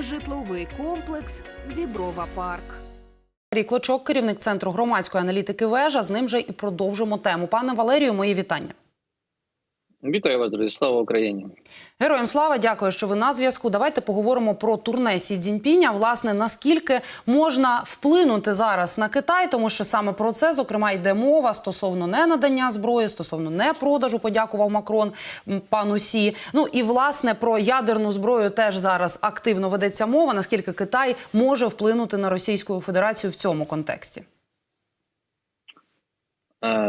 житловий комплекс Діброва Парк. Валерій Клочок, керівник центру громадської аналітики вежа. З ним же і продовжимо тему. Пане Валерію, мої вітання. Вітаю вас, друзі. Слава Україні. Героям слава, дякую, що ви на зв'язку. Давайте поговоримо про турне Сі Цзіньпіня. Власне, наскільки можна вплинути зараз на Китай, тому що саме про це зокрема йде мова стосовно не надання зброї, стосовно не продажу. Подякував Макрон пану Сі. Ну і власне про ядерну зброю теж зараз активно ведеться мова. Наскільки Китай може вплинути на Російську Федерацію в цьому контексті?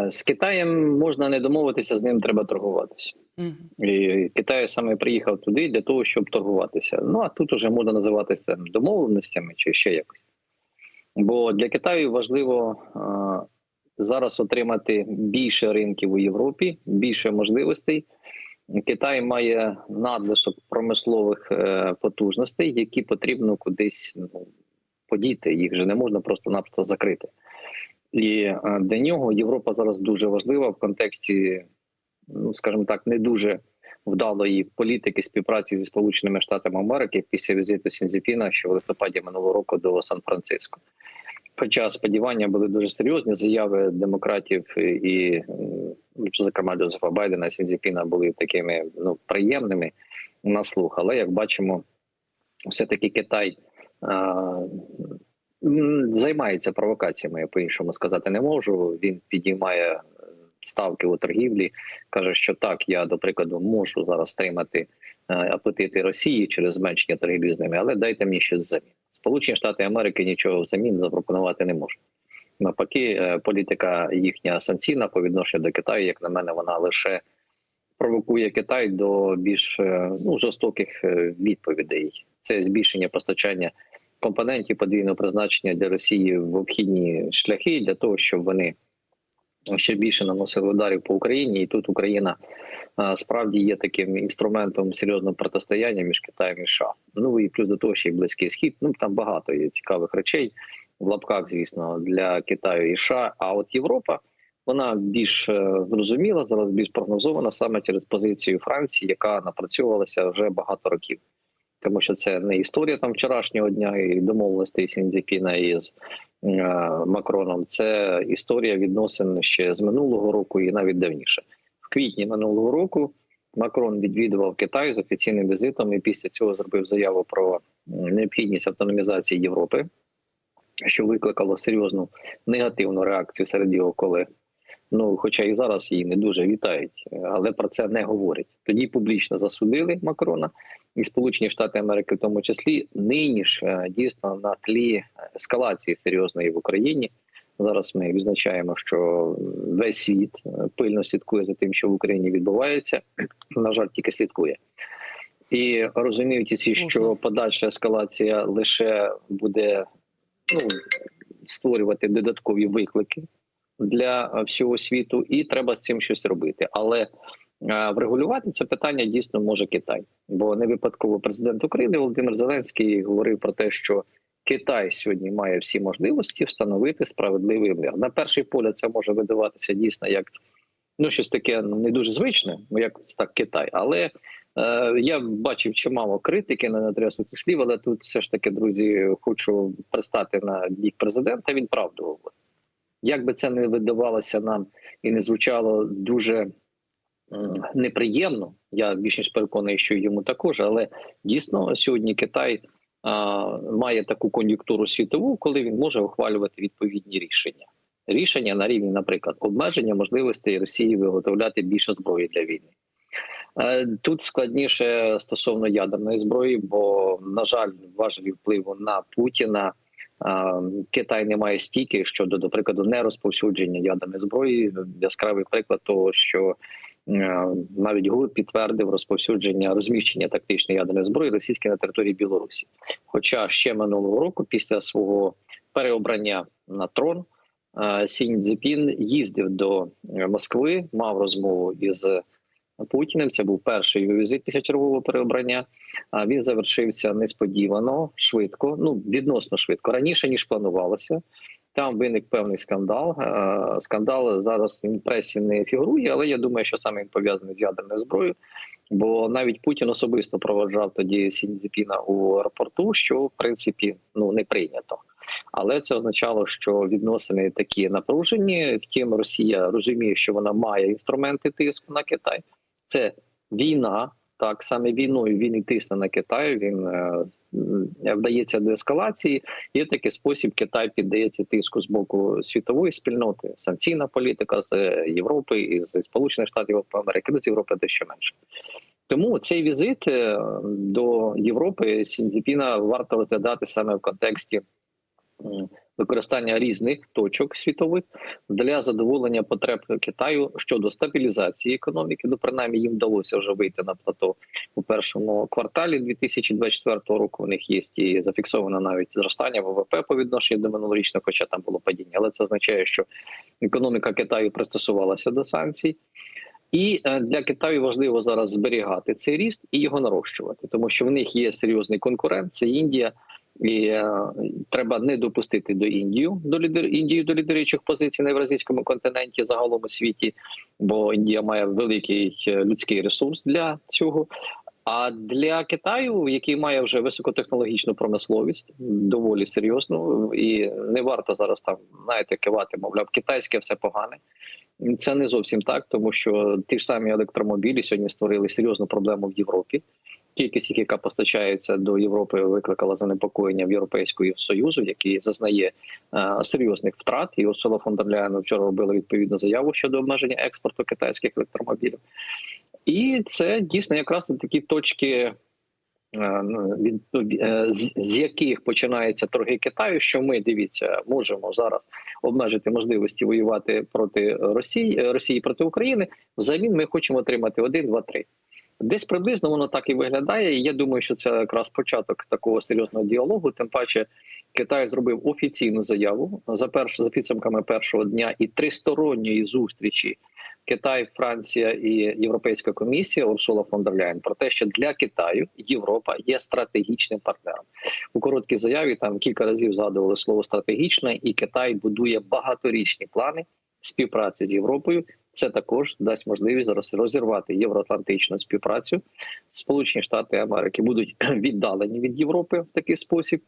З Китаєм можна не домовитися, з ним треба торгуватися. Мгм. І Китай саме приїхав туди для того, щоб торгуватися. Ну а тут уже можна називати це домовленостями чи ще якось. Бо для Китаю важливо е, зараз отримати більше ринків у Європі, більше можливостей. Китай має надлишок промислових е, потужностей, які потрібно кудись ну, подіти. Їх же не можна просто-напросто закрити. І е, для нього Європа зараз дуже важлива в контексті, ну скажімо так, не дуже вдалої політики співпраці зі Сполученими Штатами Америки після візиту Сінзіпіна, що в листопаді минулого року до Сан-Франциско. Хоча сподівання були дуже серйозні, заяви демократів і, зокрема, Джозефа Байдена Сінзіпіна були такими ну приємними на слух. Але як бачимо, все-таки Китай а, м, займається провокаціями. Я по-іншому сказати не можу. Він підіймає е, ставки у торгівлі, каже, що так, я до прикладу можу зараз стримати е, апетити Росії через зменшення торгівлі з ними, але дайте мені щось взамін. Сполучені Штати Америки нічого взамін запропонувати не можуть. Навпаки, е, політика їхня санкційна по відношенню до Китаю, як на мене, вона лише провокує Китай до більш ну жорстоких відповідей. Це збільшення постачання компонентів подвійного призначення для Росії в обхідні шляхи для того, щоб вони ще більше наносили ударів по Україні, і тут Україна справді є таким інструментом серйозного протистояння між Китаєм і США. Ну і плюс до того, ще й близький схід. Ну там багато є цікавих речей в лапках, звісно, для Китаю і США. А от Європа. Вона більш е, зрозуміла зараз, більш прогнозована саме через позицію Франції, яка напрацьовувалася вже багато років тому що це не історія там вчорашнього дня і домовленостей Сінзіпіна із е, Макроном. Це історія відносин ще з минулого року і навіть давніше. В квітні минулого року Макрон відвідував Китай з офіційним візитом і після цього зробив заяву про необхідність автономізації Європи, що викликало серйозну негативну реакцію серед його колег. Ну, хоча і зараз її не дуже вітають, але про це не говорять. Тоді публічно засудили Макрона і Сполучені Штати Америки, в тому числі, нині ж е, дійсно на тлі ескалації серйозної в Україні. Зараз ми відзначаємо, що весь світ е, пильно слідкує за тим, що в Україні відбувається. На жаль, тільки слідкує. І розуміють усі, що подальша ескалація лише буде ну, створювати додаткові виклики для е, всього світу, і треба з цим щось робити. Але е, врегулювати це питання дійсно може Китай, бо не випадково президент України Володимир Зеленський говорив про те, що Китай сьогодні має всі можливості встановити справедливий мир. На перший погляд це може видаватися дійсно як ну щось таке не дуже звичне, ну як так Китай, але. Е, Я бачив чимало критики на адресу цих слів, але тут все ж таки, друзі, хочу пристати на бік президента. Він правду говорить. Як би це не видавалося нам і не звучало дуже неприємно, я більш ніж переконаний, що йому також, але дійсно сьогодні Китай а, має таку кон'юнктуру світову, коли він може ухвалювати відповідні рішення. Рішення на рівні, наприклад, обмеження можливостей Росії виготовляти більше зброї для війни. Е, Тут складніше стосовно ядерної зброї, бо на жаль, важелі впливу на Путіна. Китай не має стільки щодо, до прикладу, не розповсюдження ядерної зброї. Яскравий приклад того, що е, навіть ГУР підтвердив розповсюдження розміщення тактичної ядерної зброї російської на території Білорусі. Хоча ще минулого року, після свого переобрання на трон, е, Сінь Цзепін їздив до Москви, мав розмову із Путіним. Це був перший візит після чергового переобрання. А він завершився несподівано, швидко, ну відносно швидко, раніше ніж планувалося. Там виник певний скандал. Скандал зараз в пресі не фігурує, але я думаю, що саме він пов'язаний з ядерною зброєю. Бо навіть Путін особисто проводжав тоді Сіньцзіпіна у аеропорту, що в принципі ну не прийнято. Але це означало, що відносини такі напружені. Втім, Росія розуміє, що вона має інструменти тиску на Китай. Це війна. Так саме війною він і тисне на Китай. Він е, вдається до ескалації. Є такий спосіб, Китай піддається тиску з боку світової спільноти, санкційна політика з е, Європи і з Сполучених Штатів Америки, ну, з Європи дещо менше. Тому цей візит е, до Європи Сінзіпіна варто розглядати саме в контексті використання різних точок світових для задоволення потреб Китаю щодо стабілізації економіки. Ну, принаймні, їм вдалося вже вийти на плато у першому кварталі 2024 року. У них є і зафіксовано навіть зростання ВВП по відношенню до минулорічного, хоча там було падіння. Але це означає, що економіка Китаю пристосувалася до санкцій. І е, для Китаю важливо зараз зберігати цей ріст і його нарощувати, тому що в них є серйозний конкурент. Це Індія, і е, треба не допустити до Індію до лідер Індію до лідеруючих позицій на євразійському континенті загалом у світі, бо Індія має великий е, людський ресурс для цього. А для Китаю, який має вже високотехнологічну промисловість, доволі серйозну, і не варто зараз там знаєте, кивати, мовляв, китайське все погане. Це не зовсім так, тому що ті ж самі електромобілі сьогодні створили серйозну проблему в Європі. Кількість, яка постачається до Європи, викликала занепокоєння в Європейського Союзу, який зазнає е, серйозних втрат. І Урсула фон дер Ляєн вчора робила відповідну заяву щодо обмеження експорту китайських електромобілів. І це дійсно якраз такі точки, е, ну, від, е, з, яких починаються торги Китаю. Що ми дивіться, можемо зараз обмежити можливості воювати проти Росії Росії проти України. Взамін ми хочемо отримати один, два, три. Десь приблизно воно так і виглядає. І я думаю, що це якраз початок такого серйозного діалогу. Тим паче, Китай зробив офіційну заяву за перш, за підсумками першого дня і тристоронньої зустрічі Китай, Франція і Європейська комісія Урсула фон дер Ляєн про те, що для Китаю Європа є стратегічним партнером. У короткій заяві там кілька разів згадували слово стратегічне, і Китай будує багаторічні плани співпраці з Європою. Це також дасть можливість зараз розірвати євроатлантичну співпрацю. Сполучені Штати Америки будуть віддалені від Європи в такий спосіб.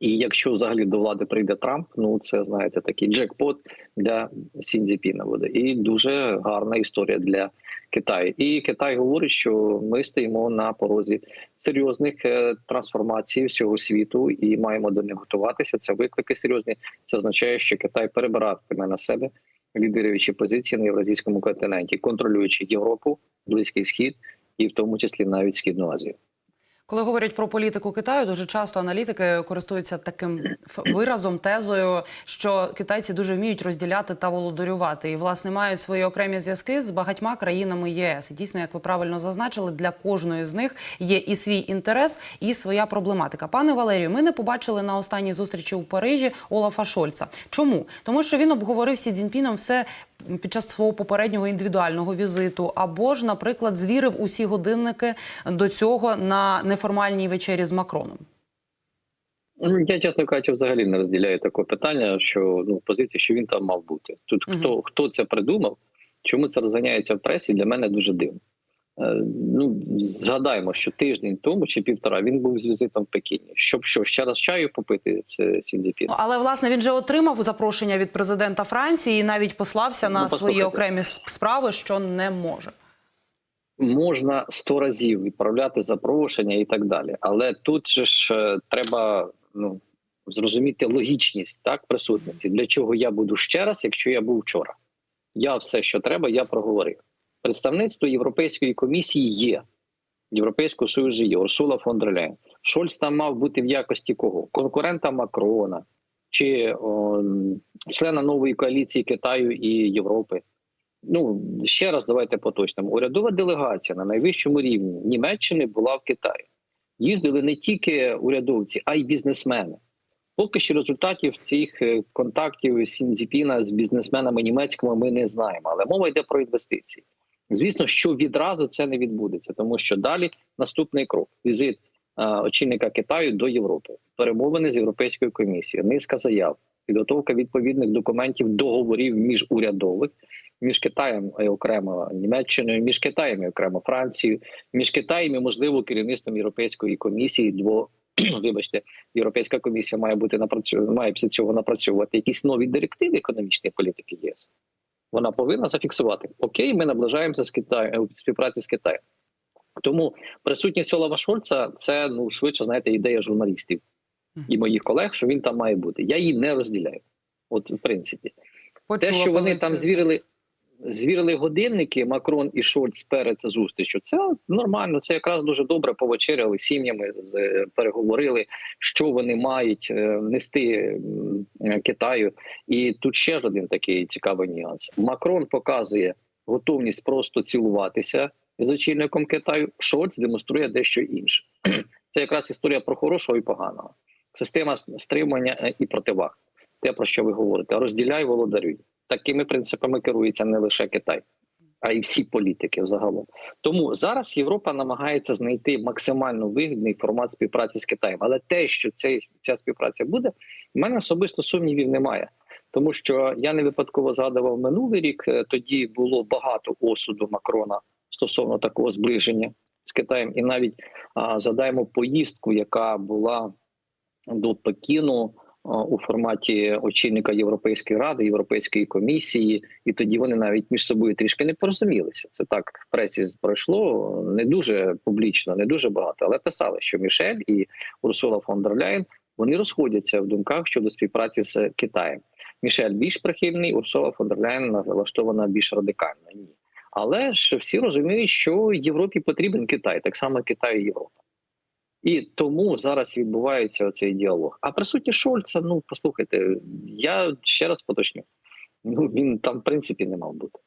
І якщо взагалі до влади прийде Трамп, ну це знаєте такий джекпот для Сіндзіпіна буде. І дуже гарна історія для Китаю. І Китай говорить, що ми стоїмо на порозі серйозних е, трансформацій всього світу і маємо до них готуватися. Це виклики серйозні. Це означає, що Китай перебиратиме на себе лідируючі позиції на євразійському континенті, контролюючи Європу, Близький Схід і в тому числі навіть Східну Азію. Коли говорять про політику Китаю, дуже часто аналітики користуються таким виразом, тезою, що китайці дуже вміють розділяти та володарювати, і власне мають свої окремі зв'язки з багатьма країнами ЄС. І дійсно, як ви правильно зазначили, для кожної з них є і свій інтерес, і своя проблематика. Пане Валерію, ми не побачили на останній зустрічі у Парижі Олафа Шольца. Чому? Тому що він обговорив Сі Цзіньпіном все під час свого попереднього індивідуального візиту, або ж, наприклад, звірив усі годинники до цього на неформальній вечері з Макроном. Ну, Я, чесно кажучи, взагалі не розділяю такого питання, що ну позиції, що він там мав бути. Тут угу. хто хто це придумав, чому це розганяється в пресі, для мене дуже дивно. Е, ну згадаємо, що тиждень тому чи півтора він був з візитом в Пекіні. Щоб що ще раз чаю попити Сіндзіпін. Ну, Але власне він же отримав запрошення від президента Франції і навіть послався на Ну, свої окремі справи, що не може. можна сто разів відправляти запрошення і так далі. Але тут же ж е, треба ну зрозуміти логічність так присутності. Для чого я буду ще раз, якщо я був вчора? Я все, що треба, я проговорив. Представництво Європейської комісії є. Європейського союзу є Урсула фон дер Ляєн. Шольц там мав бути в якості кого? Конкурента Макрона чи о, члена нової коаліції Китаю і Європи. Ну ще раз давайте поточному. Урядова делегація на найвищому рівні Німеччини була в Китаї. Їздили не тільки урядовці, а й бізнесмени. Поки що результатів цих е, контактів Сінзіпіна з бізнесменами німецькими ми не знаємо, але мова йде про інвестиції. Звісно, що відразу це не відбудеться, тому що далі наступний крок візит е, очільника Китаю до Європи, перемовини з Європейською комісією, низка заяв. підготовка відповідних документів, договорів міжурядових між Китаєм і окремо Німеччиною, між Китаєм і окремо Францією, між Китаєм і можливо керівництвом Європейської комісії. Дво вибачте, Європейська комісія має бути напрацю... має після цього напрацьовувати якісь нові директиви економічної політики ЄС. Вона повинна зафіксувати Окей, ми наближаємося з Китаю співпраці з Китаєм. Тому присутність Олава Шольца це ну швидше знаєте ідея журналістів і моїх колег, що він там має бути. Я її не розділяю. От в принципі, те, Почула що вони позицію. там звірили. Звірили годинники Макрон і Шольц перед зустрічю. Це нормально. Це якраз дуже добре повечеряли сім'ями, з- переговорили, що вони мають е, нести е, Китаю. І тут ще один такий цікавий нюанс. Макрон показує готовність просто цілуватися з очільником Китаю. Шольц демонструє дещо інше. Це якраз історія про хорошого і поганого. Система стримування е, і противаг. Те, про що ви говорите, розділяй, володарюй. Такими принципами керується не лише Китай, а й всі політики взагалом. Тому зараз Європа намагається знайти максимально вигідний формат співпраці з Китаєм. Але те, що цей, ця співпраця буде, в мене особисто сумнівів немає. Тому що я не випадково згадував минулий рік. е, Тоді було багато осуду Макрона стосовно такого зближення з Китаєм, і навіть а, задаємо поїздку, яка була до Пекіну у форматі очільника Європейської ради, Європейської комісії, і тоді вони навіть між собою трішки не порозумілися. Це так в пресі пройшло не дуже публічно, не дуже багато, але писали, що Мішель і Урсула фон дер Ляєн вони розходяться в думках щодо співпраці з Китаєм. Мішель більш прихильний, Урсула фон дер Ляєн налаштована більш радикально. Ні. Але ж всі розуміють, що Європі потрібен Китай, так само Китай і Європа. І тому зараз відбувається цей діалог. А присутні Шольца, ну послухайте, я ще раз поточню. Ну він там в принципі не мав бути.